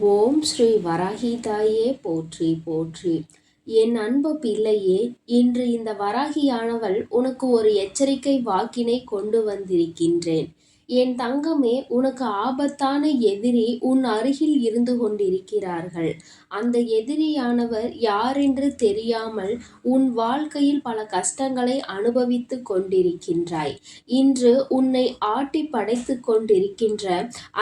ஓம் ஸ்ரீ வராகி தாயே போற்றி போற்றி. என் அன்பு பிள்ளையே இன்று இந்த வராகியானவள் உனக்கு ஒரு எச்சரிக்கை வாக்கினை கொண்டு வந்திருக்கின்றேன். என் தங்கமே உனக்கு ஆபத்தான எதிரி உன் அருகில் இருந்து கொண்டிருக்கிறார்கள். அந்த எதிரியானவர் யாரென்று தெரியாமல் உன் வாழ்க்கையில் பல கஷ்டங்களை அனுபவித்து கொண்டிருக்கின்றாய். இன்று உன்னை ஆட்டி படைத்து கொண்டிருக்கின்ற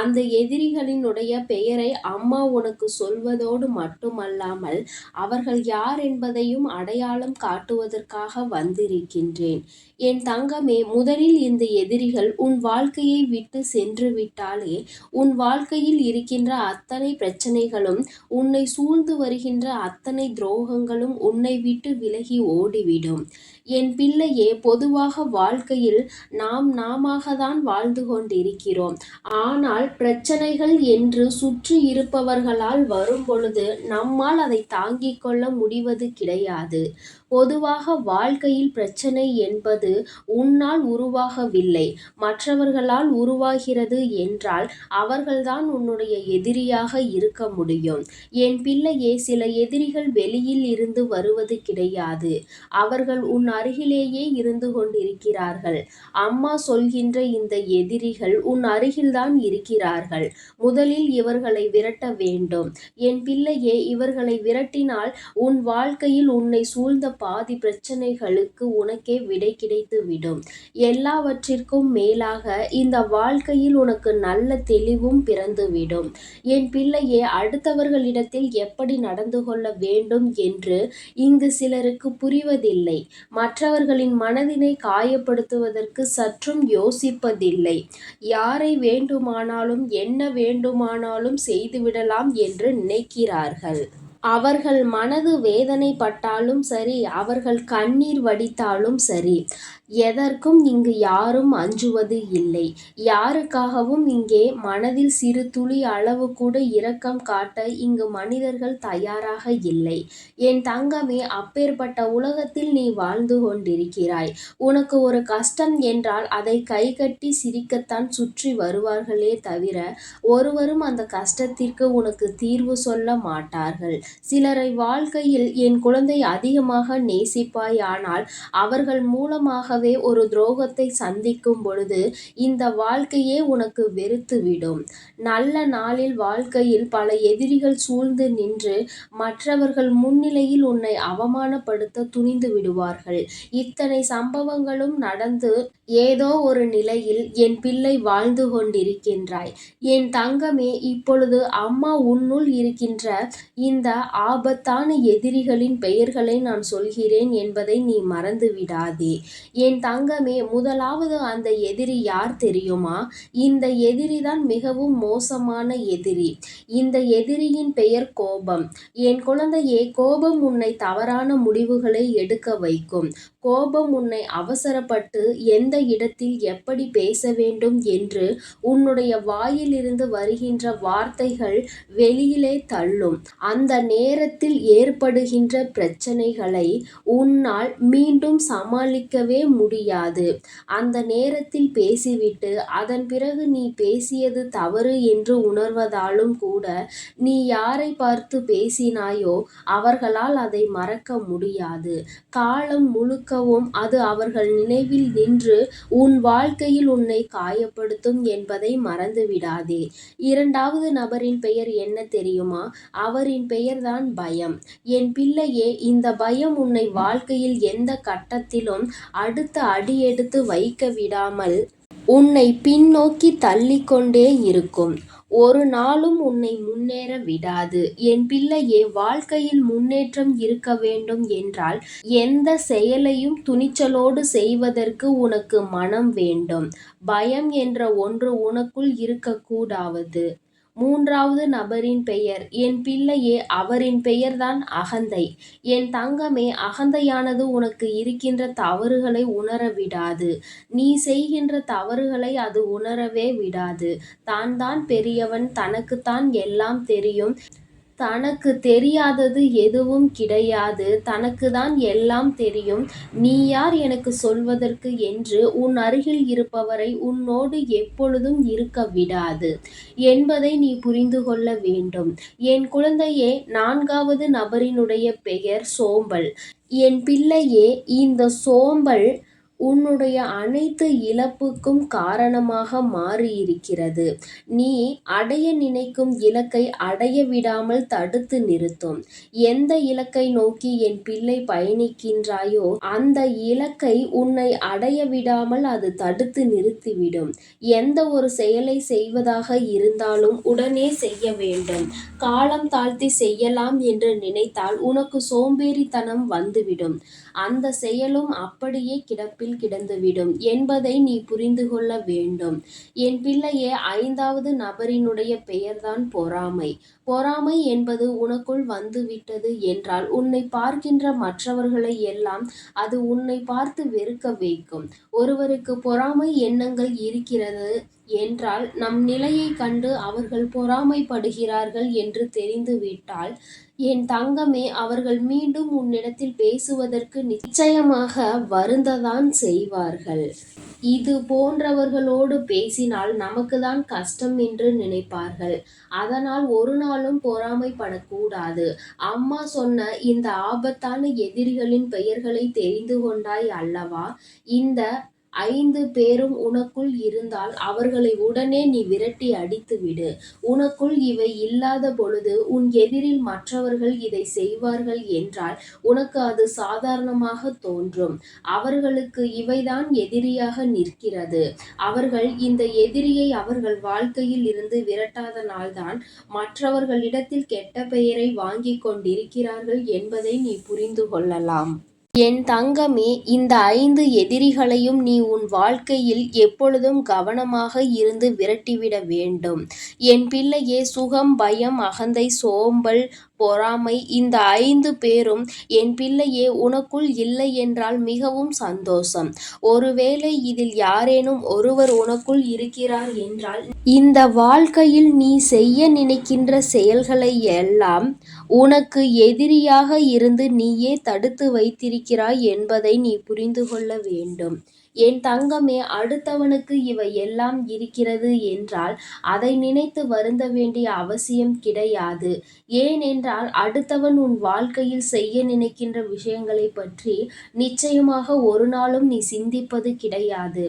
அந்த எதிரிகளினுடைய பெயரை அம்மா உனக்கு சொல்வதோடு மட்டுமல்லாமல் அவர்கள் யார் என்பதையும் அடையாளம் காட்டுவதற்காக வந்திருக்கின்றேன். என் தங்கமே முதலில் இந்த எதிரிகள் உன் வாழ்க்கையை விட்டு சென்று விட்டாலே உன் வாழ்க்கையில் இருக்கின்ற அத்தனை பிரச்சனைகளும் உன்னை சூழ்ந்து வருகின்ற அத்தனை துரோகங்களும் உன்னை விட்டு விலகி ஓடிவிடும். என் பிள்ளையே பொதுவாக வாழ்க்கையில் நாம் நாமாக தான் வாழ்ந்து கொண்டிருக்கிறோம். ஆனால் பிரச்சனைகள் என்று சுற்றி இருப்பவர்களால் வரும் பொழுது நம்மால் அதை தாங்கிக் கொள்ள முடிவது கிடையாது. பொதுவாக வாழ்க்கையில் பிரச்சனை என்பது உன்னால் உருவாகவில்லை. மற்றவர்களால் உருவாகிறது என்றால் அவர்கள்தான் உன்னுடைய எதிரியாக இருக்க முடியும். என் பிள்ளையே சில எதிரிகள் வெளியில் இருந்து வருவது கிடையாது. அவர்கள் உன் அருகிலேயே இருந்து கொண்டிருக்கிறார்கள். அம்மா சொல்கின்ற இந்த எதிரிகள் உன் அருகில்தான் இருக்கிறார்கள். முதலில் இவர்களை விரட்ட வேண்டும். என் பிள்ளையே இவர்களை விரட்டினால் உன் வாழ்க்கையில் உன்னை சூழ்ந்த பாதி பிரச்சனைகளுக்கு உனக்கே விடை கிடைத்துவிடும். எல்லாவற்றிற்கும் மேலாக இந்த வாழ்க்கையில் உனக்கு நல்ல தெளிவும் பிறந்துவிடும். என் பிள்ளையே அடுத்தவர்களிடத்தில் எப்படி நடந்து கொள்ள வேண்டும் என்று இங்கு சிலருக்கு புரிவதில்லை. மற்றவர்களின் மனதினை காயப்படுத்துவதற்கு சற்றும் யோசிப்பதில்லை. யாரை வேண்டுமானாலும் என்ன வேண்டுமானாலும் செய்துவிடலாம் என்று நினைக்கிறார்கள். அவர்கள் மனது வேதனைப்பட்டாலும் சரி அவர்கள் கண்ணீர் வடித்தாலும் சரி எதற்கும் இங்கு யாரும் அஞ்சுவது இல்லை. யாருக்காகவும் இங்கே மனதில் சிறு துளி அளவு கூட இரக்கம் காட்ட இங்கு மனிதர்கள் தயாராக இல்லை. என் தங்கமே அப்பேற்பட்ட உலகத்தில் நீ வாழ்ந்து கொண்டிருக்கிறாய். உனக்கு ஒரு கஷ்டம் என்றால் அதை கைகட்டி சிரிக்கத்தான் சுற்றி வருவார்களே தவிர ஒருவரும் அந்த கஷ்டத்திற்கு உனக்கு தீர்வு சொல்ல மாட்டார்கள். சிலரை வாழ்க்கையில் என் குழந்தை அதிகமாக நேசிப்பாய் ஆனால் அவர்கள் மூலமாகவே ஒரு துரோகத்தை சந்திக்கும் பொழுது இந்த வாழ்க்கையே உனக்கு வெறுத்துவிடும். நல்ல நாளில் வாழ்க்கையில் பல எதிரிகள் சூழ்ந்து நின்று மற்றவர்கள் முன்னிலையில் உன்னை அவமானப்படுத்த துணிந்து விடுவார்கள். இத்தனை சம்பவங்களும் நடந்து ஏதோ ஒரு நிலையில் என் பிள்ளை வாழ்ந்து கொண்டிருக்கின்றாய். என் தங்கமே இப்பொழுது அம்மா உன்னுள் இருக்கின்ற இந்த ஆபத்தான எதிரிகளின் பெயர்களை நான் சொல்கிறேன் என்பதை நீ மறந்து விடாதே என் தங்கமே முதலாவது அந்த எதிரி யார் தெரியுமா? இந்த எதிரி தான் மிகவும் மோசமான எதிரி. இந்த எதிரியின் பெயர் கோபம். என் குழந்தையே கோபம் உன்னை தவறான முடிவுகளை எடுக்க வைக்கும். கோபம் உன்னை அவசரப்பட்டு எந்த இடத்தில் எப்படி பேச வேண்டும் என்று உன்னுடைய வாயிலிருந்து வருகின்ற வார்த்தைகள் வெளியிலே தள்ளும். அந்த நேரத்தில் ஏற்படுகின்ற பிரச்சனைகளை உன்னால் மீண்டும் சமாளிக்கவே முடியாது. அந்த நேரத்தில் பேசிவிட்டு அதன் பிறகு நீ பேசியது தவறு என்று உணர்வதாலும் கூட நீ யாரை பார்த்து பேசினாயோ அவர்களால் அதை மறக்க முடியாது. காலம் முழுக்க பார்க்கவும் அது அவர்கள் நினைவில் நின்று உன் வாழ்க்கையில் உன்னை காயப்படுத்தும் என்பதை மறந்து விடாதே இரண்டாவது நபரின் பெயர் என்ன தெரியுமா? அவரின் பெயர்தான் பயம். என் பிள்ளையே இந்த பயம் உன்னை வாழ்க்கையில் எந்த கட்டத்திலும் அடுத்த அடியெடுத்து வைக்க விடாமல் உன்னை பின்னோக்கி தள்ளிக்கொண்டே இருக்கும். ஒரு நாளும் உன்னை முன்னேற விடாது. என் பிள்ளையே வாழ்க்கையில் முன்னேற்றம் இருக்க வேண்டும் என்றால் எந்த செயலையும் துணிச்சலோடு செய்வதற்கு உனக்கு மனம் வேண்டும். பயம் என்ற ஒன்று உனக்குள் இருக்கக்கூடாது மூன்றாவது நபரின் பெயர். என் பிள்ளையே அவரின் பெயர்தான் அகந்தை. என் தங்கமே அகந்தையானது உனக்கு இருக்கின்ற தவறுகளை உணர விடாது. நீ செய்கின்ற தவறுகளை அது உணரவே விடாது. தான் தான் பெரியவன் தனக்குத்தான் எல்லாம் தெரியும். தனக்கு தெரியாதது எதுவும் கிடையாது. தனக்கு தான் எல்லாம் தெரியும். நீ யார் எனக்கு சொல்வதற்கு என்று உன் அருகில் இருப்பவரை உன்னோடு எப்பொழுதும் இருக்க விடாது என்பதை நீ புரிந்து கொள்ள வேண்டும். என் குழந்தையே நான்காவது நபரினுடைய பெயர் சோம்பல். என் பிள்ளையே இந்த சோம்பல் உன்னுடைய அனைத்து இழப்புக்கும் காரணமாக மாறியிருக்கிறது. நீ அடைய நினைக்கும் இலக்கை அடைய விடாமல் தடுத்து நிறுத்தும். எந்த இலக்கை நோக்கி என் பிள்ளை பயணிக்கின்றாயோ அந்த இலக்கை உன்னை அடைய விடாமல் அது தடுத்து நிறுத்திவிடும். எந்த ஒரு செயலை செய்வதாக இருந்தாலும் உடனே செய்ய வேண்டும். காலம் தாழ்த்தி செய்யலாம் என்று நினைத்தால் உனக்கு சோம்பேறித்தனம் வந்துவிடும். அந்த செயலும் அப்படியே கிடப்பில் கிடந்துவிடும் என்பதை நீ புரிந்து கொள்ள வேண்டும். என் பிள்ளையே ஐந்தாவது நபரினுடைய பெயர்தான் பொறாமை. பொறாமை என்பது உனக்குள் வந்துவிட்டது என்றால் உன்னை பார்க்கின்ற மற்றவர்களை எல்லாம் அது உன்னை பார்த்து வெறுக்க வைக்கும். ஒருவருக்கு பொறாமை எண்ணங்கள் இருக்கிறது என்றால் நம் நிலையை கண்டு அவர்கள் பொறாமைப்படுகிறார்கள் என்று தெரிந்துவிட்டால் என் தங்கமே அவர்கள் மீண்டும் உன்னிடத்தில் பேசுவதற்கு நிச்சயமாக வருந்ததான் செய்வார்கள். இது போன்றவர்களோடு பேசினால் நமக்குதான் கஷ்டம் என்று நினைப்பார்கள். அதனால் ஒரு நாள் நாளும் பொறாமைப்படக்கூடாது. அம்மா சொன்ன இந்த ஆபத்தான எதிரிகளின் பெயர்களை தெரிந்து கொண்டாய் அல்லவா? இந்த ஐந்து பேரும் உனக்குள் இருந்தால் அவர்களை உடனே நீ விரட்டி அடித்துவிடு. உனக்குள் இவை இல்லாத பொழுது உன் எதிரில் மற்றவர்கள் இதை செய்வார்கள் என்றால் உனக்கு அது சாதாரணமாக தோன்றும். அவர்களுக்கு இவைதான் எதிரியாக நிற்கிறது. அவர்கள் இந்த எதிரியை அவர்கள் வாழ்க்கையில் இருந்து விரட்டாதனால்தான் மற்றவர்களிடத்தில் கெட்ட பெயரை வாங்கிக் கொண்டிருக்கிறார்கள் என்பதை நீ புரிந்து கொள்ளலாம். என் தங்கமே இந்த ஐந்து எதிரிகளையும் நீ உன் வாழ்க்கையில் எப்பொழுதும் கவனமாக இருந்து விரட்டிவிட வேண்டும். என் பிள்ளையே சுகம் பயம் அகந்தை சோம்பல் பொறாமை. இந்த ஐந்து பேரும் என் பிள்ளையே உனக்குள் இல்லை என்றால் மிகவும் சந்தோஷம். ஒருவேளை இதில் யாரேனும் ஒருவர் உனக்குள் இருக்கிறார் என்றால் இந்த வாழ்க்கையில் நீ செய்ய நினைக்கின்ற செயல்களை எல்லாம் உனக்கு எதிரியாக இருந்து நீயே தடுத்து வைத்திருக்கிறாய் என்பதை நீ புரிந்து கொள்ள வேண்டும். என் தங்கமே அடுத்தவனுக்கு இவை எல்லாம் இருக்கிறது என்றால் அதை நினைத்து வருந்த வேண்டிய அவசியம் கிடையாது. ஏனென்றால் அடுத்தவன் உன் வாழ்க்கையில் செய்ய நினைக்கின்ற விஷயங்களை பற்றி நிச்சயமாக ஒரு நாளும் நீ சிந்திப்பது கிடையாது.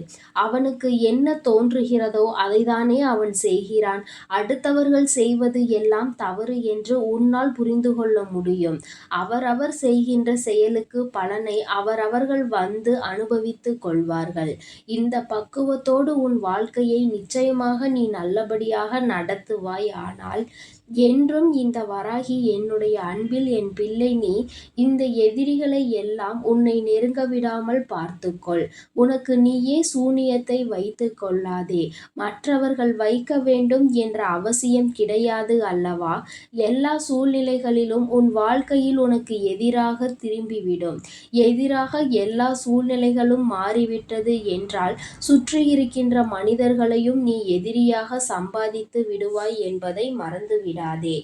அவனுக்கு என்ன தோன்றுகிறதோ அதைதானே அவன் செய்கிறான். அடுத்தவர்கள் செய்வது எல்லாம் தவறு என்று உன்னால் புரிந்து கொள்ள முடியும். அவரவர் செய்கின்ற செயலுக்கு பலனை அவரவர்கள் வந்து அனுபவித்துக் கொள்வார் கொள்வார்கள் இந்த பக்குவத்தோடு உன் வாழ்க்கையை நிச்சயமாக நீ நல்லபடியாக நடத்துவாய். ஆனால் என்றும் இந்த வராகி என்னுடைய அன்பில் என் பிள்ளை நீ இந்த எதிரிகளை எல்லாம் உன்னை நெருங்க விடாமல் பார்த்துக்கொள். உனக்கு நீயே சூனியத்தை வைத்து கொள்ளாதே. மற்றவர்கள் வைக்க வேண்டும் என்ற அவசியம் கிடையாது அல்லவா? எல்லா சூழ்நிலைகளிலும் உன் வாழ்க்கையில் உனக்கு எதிராக திரும்பிவிடும். எதிராக எல்லா சூழ்நிலைகளும் மாறிவிட்டது என்றால் சுற்றி இருக்கின்ற மனிதர்களையும் நீ எதிரியாக சம்பாதித்து விடுவாய் என்பதை மறந்துவிடு. விடாதே.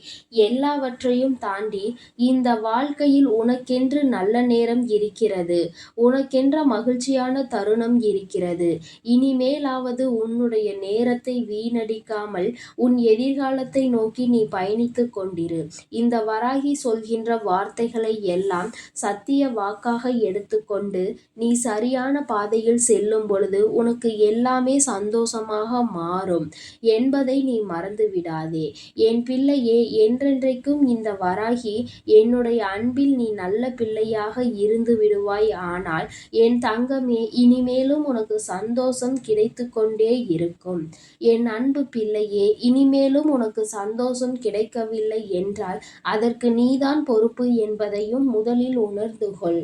எல்லாவற்றையும் தாண்டி இந்த வாழ்க்கையில் உனக்கென்று நல்ல நேரம் இருக்கிறது. உனக்கென்ற மகிழ்ச்சியான தருணம் இருக்கிறது. இனிமேலாவது உன்னுடைய நேரத்தை வீணடிக்காமல் உன் எதிர்காலத்தை நோக்கி நீ பயணித்து கொண்டிரு. இந்த வராகி சொல்கின்ற வார்த்தைகளை எல்லாம் சத்திய வாக்காக எடுத்துக்கொண்டு நீ சரியான பாதையில் செல்லும் பொழுது உனக்கு எல்லாமே சந்தோஷமாக மாறும். என்பதை நீ மறந்து விடாதே என் பிள்ளை பிள்ளையே என்றென்றைக்கும் இந்த வராகி என்னுடைய அன்பில் நீ நல்ல பிள்ளையாக இருந்து விடுவாய். ஆனால் என் தங்கமே இனிமேலும் உனக்கு சந்தோஷம் கிடைத்து கொண்டே இருக்கும். என் அன்பு பிள்ளையே இனிமேலும் உனக்கு சந்தோஷம் கிடைக்கவில்லை என்றால் அதற்கு நீதான் பொறுப்பு என்பதையும் முதலில் உணர்ந்து கொள்.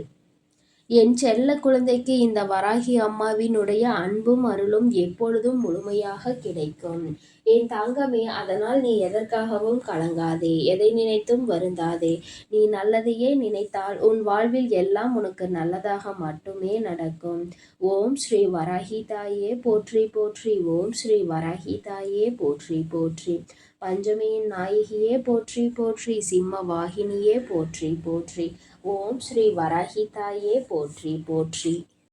என் செல்ல குழந்தைக்கு இந்த வராகி அம்மாவினுடைய அன்பும் அருளும் எப்பொழுதும் முழுமையாக கிடைக்கும். என் தங்கமே அதனால் நீ எதற்காகவும் கலங்காதே எதை நினைத்தும் வருந்தாதே. நீ நல்லதையே நினைத்தால் உன் வாழ்வில் எல்லாம் உனக்கு நல்லதாக மட்டுமே நடக்கும். ஓம் ஸ்ரீ வராகி தாயே போற்றி போற்றி. ஓம் ஸ்ரீ வராகி தாயே போற்றி போற்றி. பஞ்சமியின் நாயகியே போற்றி போற்றி. சிம்ம வாகினியே போற்றி போற்றி. ஓம் ஸ்ரீ வராகி தாயே போற்றி போற்றி